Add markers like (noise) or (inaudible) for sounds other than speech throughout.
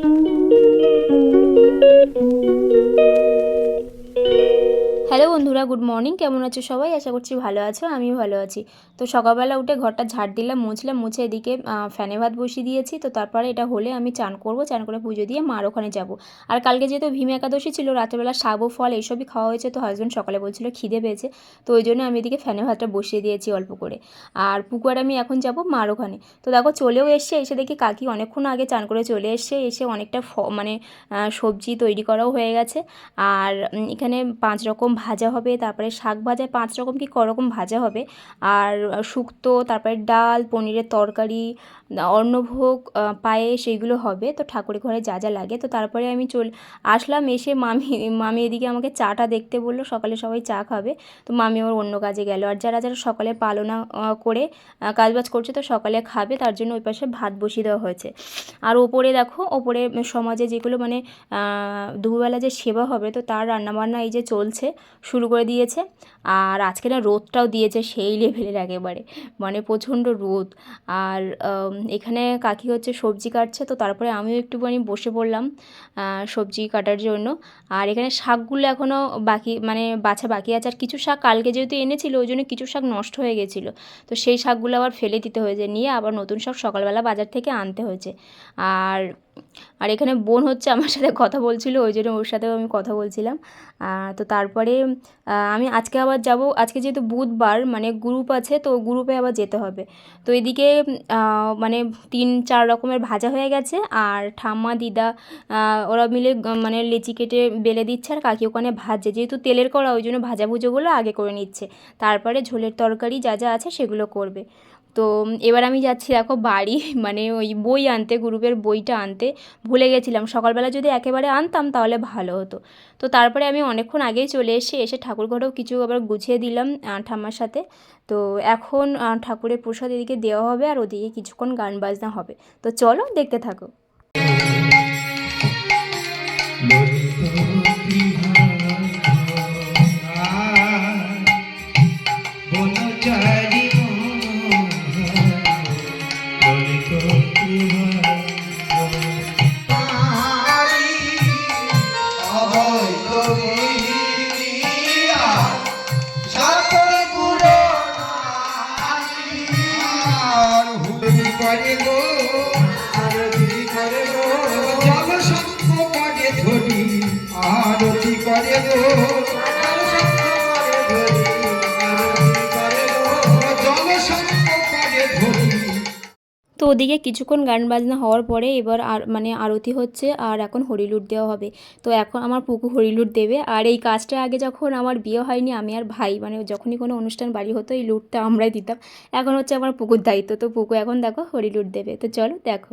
Thank you. বন্ধুরা good morning কেমন আছো সবাই? আশা করছি ভালো আছো আমি ভালো আছি। তো সকালবেলা উঠে ঘরটা ঝাড় দিলাম, মুছলাম, মুছে এদিকে ফ্যানে ভাত বসিয়ে দিয়েছি। তো তারপরে এটা হলে আমি চান করব, চান করে পুজো দিয়ে মার ওখানে যাব। আর কালকে যেহেতু ভীম একাদশী ছিল, রাতেরবেলা সাবু ফল এইসবই খাওয়া হয়েছে। তো হাজব্যান্ড সকালে বলছিল খিদে পেয়েছে। তো ওই জন্য আমি এদিকে ফ্যানে ভাতটা বসিয়ে দিয়েছি অল্প করে। আর পুকুর আমি এখন যাব মার ওখানে। তো দেখো চলেও এসছে, এসে দেখি কাকি অনেকক্ষণ আগে চান করে চলে এসছে। এসে অনেকটা মানে সবজি তৈরি করাও হয়ে গেছে। আর এখানে পাঁচ রকম ভাজা হবে তারপরে শাক ভাজায় পাঁচ রকম কি করকম ভাজা হবে। আর শুক্তো, তারপরে ডাল, পনিরের তরকারি অন্নভোগ পায়েস সেইগুলো হবে। তো ঠাকুরের ঘরে যা যা লাগে। তো তারপরে আমি চল, আসলাম এসে মামি মামি এদিকে আমাকে চাটা দেখতে বলল, সকালে সবাই চা খাবে। তো মামি আমার অন্য কাজে গেল। আর যারা যারা সকালে পালনা করে কাজবাজ করছে তো সকালে খাবে। তার জন্য ওই পাশে ভাত বসিয়ে দেওয়া হয়েছে। আর ওপরে দেখো, ওপরে সমাজে যেগুলো মানে দুপুরবেলা যে সেবা হবে, তো তার রান্নাবান্না এই যে চলছে, শুরু করে দিয়েছে। আর আজকে না রোদটাও দিয়েছে সেই লেভেলের একেবারে। মানে প্রচণ্ড রোদ। আর এখানে কাকি হচ্ছে সবজি কাটছে, তো তারপরে আমিও একটুখানি বসে পড়লাম সবজি কাটার জন্য। আর এখানে শাকগুলো এখনও বাকি মানে বাছা বাকি আছে। আর কিছু শাক কালকে যেহেতু এনেছিল, ওই জন্য কিছু শাক নষ্ট হয়ে গেছিল। তো সেই শাকগুলো আবার ফেলে দিতে হয়েছে। নিয়ে আবার নতুন শাক সকালবেলা বাজার থেকে আনতে হয়েছে। আর আর এখানে বোন হচ্ছে আমার সাথে কথা বলছিল, ওই জন্য ওর সাথেও আমি কথা বলছিলাম। তো তারপরে আমি আজকে আবার যাব, আজকে যেহেতু বুধবার মানে গ্রুপ আছে, তো গ্রুপে আবার যেতে হবে। তো এদিকে মানে তিন, চার রকমের ভাজা হয়ে গেছে, আর ঠাম্মা, দিদা ওরা মিলে মানে লেচি কেটে বেলে দিচ্ছে, আর কাকি ওখানে ভাজছে। যেহেতু তেলের করা ওই জন্য ভাজা ভুজোগুলো আগে করে নিচ্ছে। তারপরে ঝোলের তরকারি যা যা আছে সেগুলো করবে। তো এবার আমি যাচ্ছি, দেখো বাড়ি (laughs) মানে ওই বই আনতে, গ্রুপের বইটা আনতে। ভুলে গেছিলাম, সকালবেলা যদি একেবারে আনতাম তাহলে ভালো হতো। তো তারপরে আমি অনেকক্ষণ আগেই চলে এসে এসে ঠাকুরঘরেও কিছু আবার গুছিয়ে দিলাম ঠাম্মার সাথে। তো এখন ঠাকুরের প্রসাদ এদিকে দেওয়া হবে আর ওদিকে কিছুক্ষণ গান বাজনা হবে। তো চলো দেখতে থাকো। তো ওদিকে কিছুক্ষণ গান বাজনা হওয়ার পরে এবার আর মানে আরতি হচ্ছে আর এখন হরিলুট দেওয়া হবে। তো এখন আমার পুকু হরিলুট দেবে। আর এই কাজটা আগে যখন আমার বিয়ে হয়নি, আমি আর ভাই মানে যখনই কোনো অনুষ্ঠান বাড়ি হতো, এই লুটটা আমরাই দিতাম। এখন হচ্ছে আমার পুকুর দায়িত্ব। তো পুকু এখন দেখো হরিলুট দেবে। তো চলো দেখো।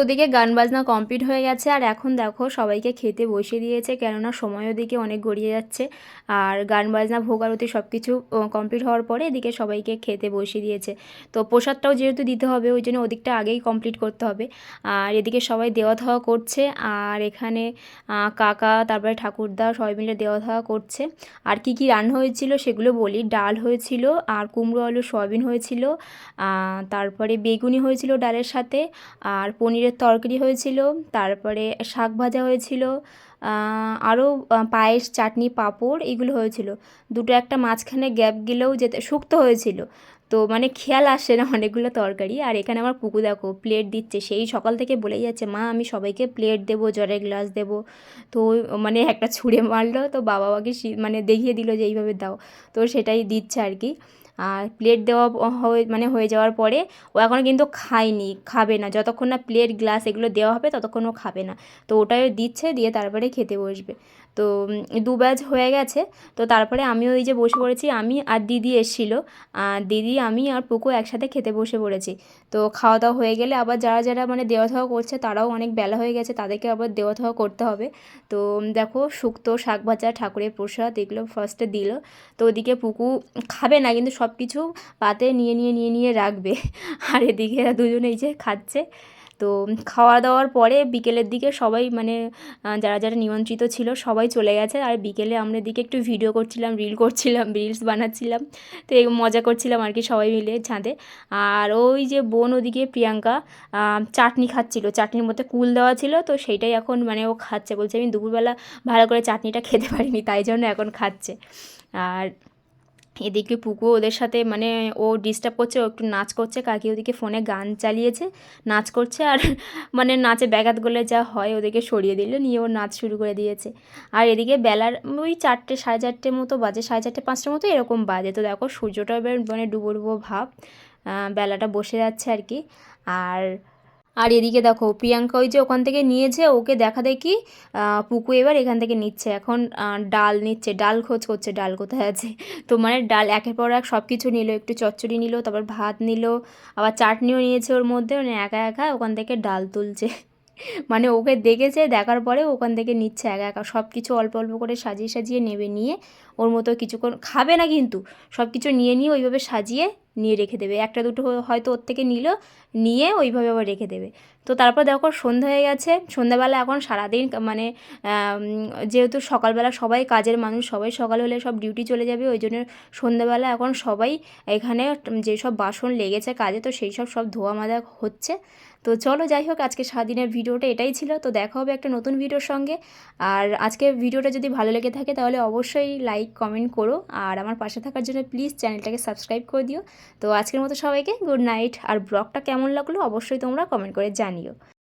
ওদিকে গান বাজনা কমপ্লিট হয়ে গেছে, আর এখন দেখো সবাইকে খেতে বসিয়ে দিয়েছে, কেননা সময় ওদিকে অনেক গড়িয়ে যাচ্ছে। আর গান বাজনা, ভোগ আরতি সব কিছু কমপ্লিট হওয়ার পরে এদিকে সবাইকে খেতে বসিয়ে দিয়েছে। তো প্রসাদটাও যেহেতু দিতে হবে, ওই জন্য ওদিকটা আগেই কমপ্লিট করতে হবে। আর এদিকে সবাই দেওয়া থাওয়া করছে, আর এখানে কাকা, তারপরে ঠাকুরদা সবাই মিলে দেওয়া থাওয়া করছে। আর কি কি রান্না হয়েছিল সেগুলো বলি। ডাল হয়েছিল, আর কুমড়ো, আলু, সয়াবিন হয়েছিল তারপরে বেগুনি হয়েছিল ডালের সাথে, আর পনির পনিরের তরকারি হয়েছিল, তারপরে শাক ভাজা হয়েছিল আরও পায়েস, চাটনি, পাঁপড় এগুলো হয়েছিল। দুটো একটা মাঝখানে গ্যাপ গেলেও যেতে, শুক্ত হয়েছিল। তো মানে খেয়াল আসে না অনেকগুলো তরকারি। আর এখানে আমার পুকু দেখো প্লেট দিচ্ছে। সেই সকাল থেকে বলেই যাচ্ছে, মা, আমি সবাইকে প্লেট দেবো, জলের গ্লাস দেবো। তো মানে একটা ছুঁড়ে মারলো। তো বাবা বাবাকে মানে দেখিয়ে দিল যে, এইভাবে দাও। তো সেটাই দিচ্ছে আর কি। আর প্লেট দেওয়া হয়ে মানে হয়ে যাওয়ার পরে ও এখনও কিন্তু খায়নি, খাবে না। যতক্ষণ না প্লেট গ্লাস এগুলো দেওয়া হবে ততক্ষণ ও খাবে না। তো ওটাই দিচ্ছে, দিয়ে তারপরে খেতে বসবে। তো দু ব্যাচ হয়ে গেছে। তো তারপরে আমি ওই যে বসে পড়েছি, আমি আর দিদি এসেছিল। দিদি, আমি আর পুকু একসাথে খেতে বসে পড়েছি। তো খাওয়া দাওয়া হয়ে গেলে আবার যারা যারা মানে দেওয়া থাওয়া করছে, তারাও অনেক বেলা হয়ে গেছে, তাদেরকে আবার দেওয়া থাওয়া করতে হবে। তো দেখো শুক্তো, শাক ভাজা, ঠাকুরের প্রসাদ, এগুলো ফার্স্টে দিল। তো ওদিকে পুকু খাবে না, কিন্তু সব কিছু পাতে নিয়ে নিয়ে নিয়ে নিয়ে রাখবে। আর এদিকে এরা দুজনে এই যে খাচ্ছে। তো খাওয়া দাওয়ার পরে বিকেলের দিকে সবাই মানে যারা যারা নিমন্ত্রিত ছিল সবাই চলে গেছে। আর বিকেলে আমরা দিকে একটু ভিডিও করছিলাম রিল করছিলাম রিলস বানাচ্ছিলাম। তো মজা করছিলাম আর কি সবাই মিলে ছাদে। আর ওই যে বোন ওদিকে প্রিয়াঙ্কা চাটনি খাচ্ছিল। চাটনির মধ্যে কুল দেওয়া ছিল, তো সেইটাই এখন মানে ও খাচ্ছে। বলছে আমি দুপুরবেলা ভালো করে চাটনিটা খেতে পারিনি, তাই জন্য এখন খাচ্ছে। আর এদিকে পুকু ওদের সাথে মানে ও ডিস্টার্ব করছে, ও একটু নাচ করছে, কাকি ওদিকে ফোনে গান চালিয়েছে, নাচ করছে আর (laughs) মানে নাচে ব্যাঘাত করলে যা হয় ওদেরকে সরিয়ে দিল, নিয়ে ও নাচ শুরু করে দিয়েছে। আর এদিকে বেলার ওই চারটে, সাড়ে চারটে মতো বাজে, সাড়ে চারটে পাঁচটার মতো এরকম বাজে। তো দেখো সূর্যটা এবার মানে ডুবো ডুবো ভাব বেলাটা বসে যাচ্ছে আর কি। আর আর এদিকে দেখো, প্রিয়াঙ্কা ওই যে ওখান থেকে নিয়েছে, ওকে দেখা দেখি পুকু এবার এখান থেকে নিচ্ছে। এখন ডাল নিচ্ছে, ডাল খোঁজ করছে, ডাল কোথায় আছে? (laughs) তো মানে ডাল একের পর এক সব কিছু নিল, একটু চচ্চড়ি নিল, তারপর ভাত নিল, আবার চাটনিও নিয়েছে ওর মধ্যে মানে একা একা ওখান থেকে ডাল তুলছে। (laughs) মানে ওকে দেখেছে, দেখার পরে ওখান থেকে নিচ্ছে একা একা। সব কিছু অল্প অল্প করে সাজিয়ে সাজিয়ে নেবে নিয়ে, ওর মতো কিছুক্ষণ, খাবে না কিন্তু সব কিছু নিয়ে নিয়ে ওইভাবে সাজিয়ে নিয়ে রেখে দেবে। একটা দুটো হয়তো ওর থেকে নিল নিয়ে ওইভাবে আবার রেখে দেবে। তো তারপর দেখো সন্ধ্যা হয়ে গেছে। সন্ধ্যাবেলা এখন সারাদিন মানে যেহেতু সকালবেলা সবাই কাজের মানুষ, সবাই সকাল হলে সব ডিউটি চলে যাবে, ওই জন্য সন্ধ্যাবেলা এখন সবাই এখানে যেসব বাসন লেগেছে কাজে, তো সেই সব সব ধোয়া মাজা হচ্ছে। তো চলো যাই হোক, আজকে সারাদিনের ভিডিওটা এটাই ছিল। তো দেখা হবে একটা নতুন ভিডিওর সঙ্গে। আর আজকে ভিডিওটা যদি ভালো লেগে থাকে, তাহলে অবশ্যই লাইক কমেন্ট করো। আর আমার পাশে থাকার জন্য প্লিজ চ্যানেলটাকে সাবস্ক্রাইব করে দিও। তো আজকের মতো সবাইকে গুড নাইট আর ব্লগটা কেমন লাগল, অবশ্যই তোমরা কমেন্ট করে জানিও